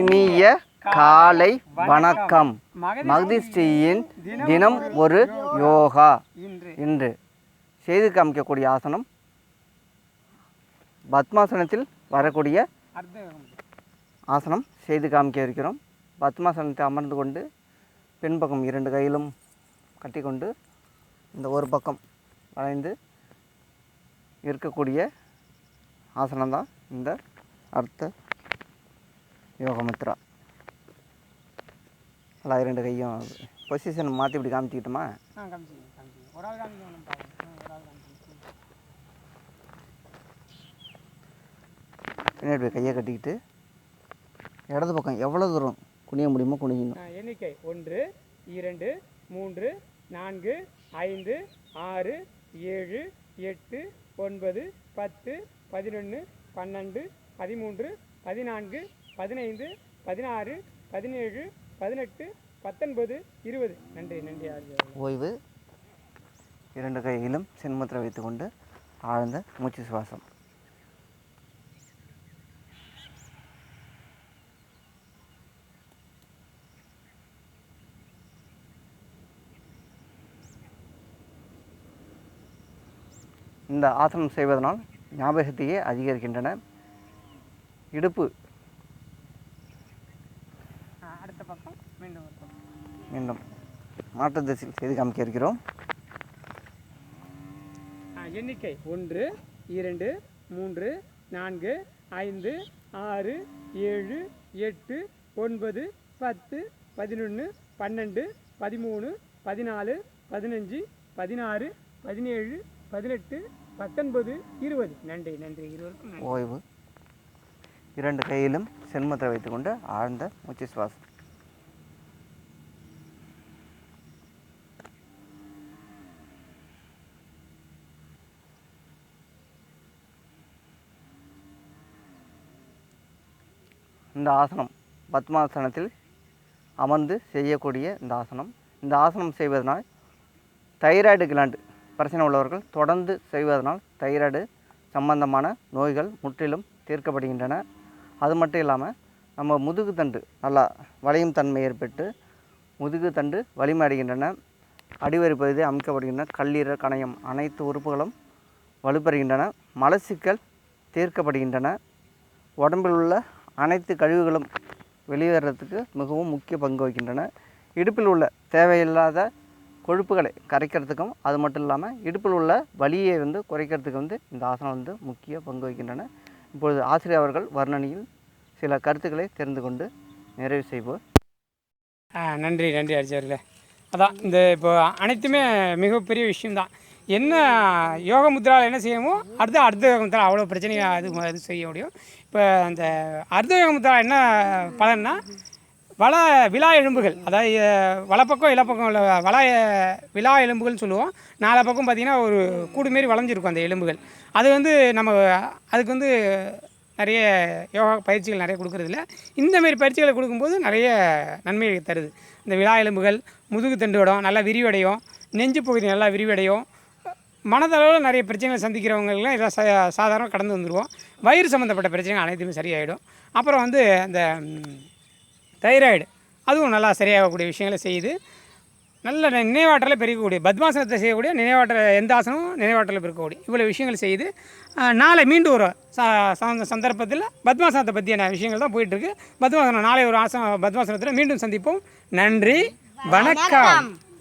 இனிய காலை வணக்கம். மகதிஷ்டியின் தினம் ஒரு யோகா. இன்று செய்து காமிக்கக்கூடிய ஆசனம் பத்மாசனத்தில் வரக்கூடிய ஆசனம் செய்து காமிக்க இருக்கிறோம். பத்மாசனத்தை அமர்ந்து கொண்டு பின்பக்கம் இரண்டு கையிலும் கட்டிக்கொண்டு இந்த ஒரு பக்கம் வளைந்து இருக்கக்கூடிய ஆசனம்தான் இந்த அர்த்த யோகமுத்ரா. நல்லா இரண்டு கையும் பொசிஷன் மாற்றி இப்படி காமிச்சிக்கிட்டோமா? பின்னாடி கையை கட்டிக்கிட்டு இடது பக்கம் எவ்வளோ தூரம் குனிய முடியுமோ குனியணும். எண்ணிக்கை. ஒன்று இரண்டு மூன்று நான்கு ஐந்து ஆறு ஏழு எட்டு ஒன்பது பத்து பதினொன்று பன்னெண்டு பதிமூன்று பதினான்கு பதினைந்து பதினாறு பதினேழு பதினெட்டு பத்தொன்பது இருபது. நன்றி நன்றி ஆர்ஜி ஓய்வு. இரண்டு கையிலும் சென்மத்திர வைத்துக்கொண்டு ஆழ்ந்த மூச்சு சுவாசம். இந்த ஆசனம் செய்வதனால் ஞாபகத்தையே அதிகரிக்கின்றன. இடுப்பு அடுத்த பக்கம் மீண்டும் ஒரு பக்கம் மீண்டும் மாற்று திசையில் செய்து காமிக்க இருக்கிறோம். ஆ, எண்ணிக்கை ஒன்று இரண்டு மூன்று நான்கு ஐந்து ஆறு ஏழு எட்டு ஒன்பது பத்து பதினொன்று பன்னெண்டு பதிமூணு பதினாலு பதினஞ்சு பதினாறு பதினேழு பதினெட்டு பத்தொன்பது இருபது. நன்றி நன்றி இருவருக்கும் நன்றி. ஓய்வு. இரண்டு கையிலும் சென்மத்தை வைத்துக்கொண்டு ஆழ்ந்த மூச்சு சுவாசம் இந்த ஆசனம் பத்மாசனத்தில் அமர்ந்து செய்யக்கூடிய இந்த ஆசனம். இந்த ஆசனம் செய்வதனால் தைராய்டு கிளாண்டு பிரச்சனை உள்ளவர்கள் தொடர்ந்து செய்வதனால் தைராய்டு சம்பந்தமான நோய்கள் முற்றிலும் தீர்க்கப்படுகின்றன. அது மட்டும் இல்லாமல் நம்ம முதுகு தண்டு நல்லா வளையும் தன்மை ஏற்பட்டு முதுகு தண்டு வலிமை அடைகின்றன அடிவரி பகுதி அமைக்கப்படுகின்றன. கல்லீரல் கணையம் அனைத்து உறுப்புகளும் வலுப்பெறுகின்றன. மலச்சிக்கல் தீர்க்கப்படுகின்றன. உடம்பில் உள்ள அனைத்து கழிவுகளும் வெளியேறதுக்கு மிகவும் முக்கிய பங்கு வகிக்கின்றன. இடுப்பில் உள்ள தேவையில்லாத கொழுப்புகளை கரைக்கிறதுக்கும் அது மட்டும் இல்லாமல் இடுப்பில் உள்ள வலியை வந்து குறைக்கிறதுக்கு வந்து இந்த ஆசனம் வந்து முக்கிய பங்கு வகிக்கின்றன. இப்பொழுது ஆசிரியர் அவர்கள் வர்ணனையில் சில கருத்துக்களை தெரிந்து கொண்டு நிறைவு செய்வோர் நன்றி நன்றி அரிச்சவர்களே அதான் இந்த இப்போ அனைத்துமே மிகப்பெரிய விஷயம்தான். என்ன யோக முத்ராவில் என்ன செய்யணுமோ அடுத்த அர்த்த யோக முத்ரா அவ்வளோ பிரச்சனையை அது அது செய்ய முடியும். இப்போ அந்த அர்த்த யோக முத்ரா என்ன பலன்னா வள விழா எலும்புகள். அதாவது அஹ், வலப்பக்கம் இலப்பக்கம் உள்ள வள விழா எலும்புகள்னு சொல்லுவோம். நாலா பக்கம் பார்த்திங்கன்னா ஒரு கூடு மாரி வளைஞ்சிருக்கும் அந்த எலும்புகள். அது வந்து நம்ம அதுக்கு வந்து நிறைய யோகா பயிற்சிகள் நிறைய கொடுக்குறதில்ல. இந்தமாரி பயிற்சிகளை கொடுக்கும்போது நிறைய நன்மை தருது. இந்த விழா எலும்புகள் முதுகு தண்டுவடம் நல்லா விரிவடையும். நெஞ்சு பகுதி நல்லா விரிவடையும். மனதளவில் நிறைய பிரச்சனைகளை சந்திக்கிறவங்களுக்குலாம் இதை சா சாதாரணம் கடந்து வந்துடுவோம் வயிறு சம்மந்தப்பட்ட பிரச்சனைகள் அனைத்துமே சரியாயிடும். அப்புறம் வந்து அந்த தைராய்டு அதுவும் நல்லா சரியாகக்கூடிய விஷயங்களை செய்யுது. நல்ல நினைவாற்றலை பெருக்கக்கூடிய பத்மாசனத்தை செய்யக்கூடிய நினைவாற்றல் எந்த ஆசனமும் நினைவாற்றலை பெருக்கக்கூடிய இவ்வளோ விஷயங்கள் செய்து நாளை மீண்டும் ஒரு ச சந்தர்ப்பத்தில் பத்மாசனத்தை பற்றியான விஷயங்கள் தான் போயிட்டுருக்கு. பத்மாசனம் நாளை ஒரு ஆசனம் பத்மாசனத்தில் மீண்டும் சந்திப்போம். நன்றி வணக்கம்.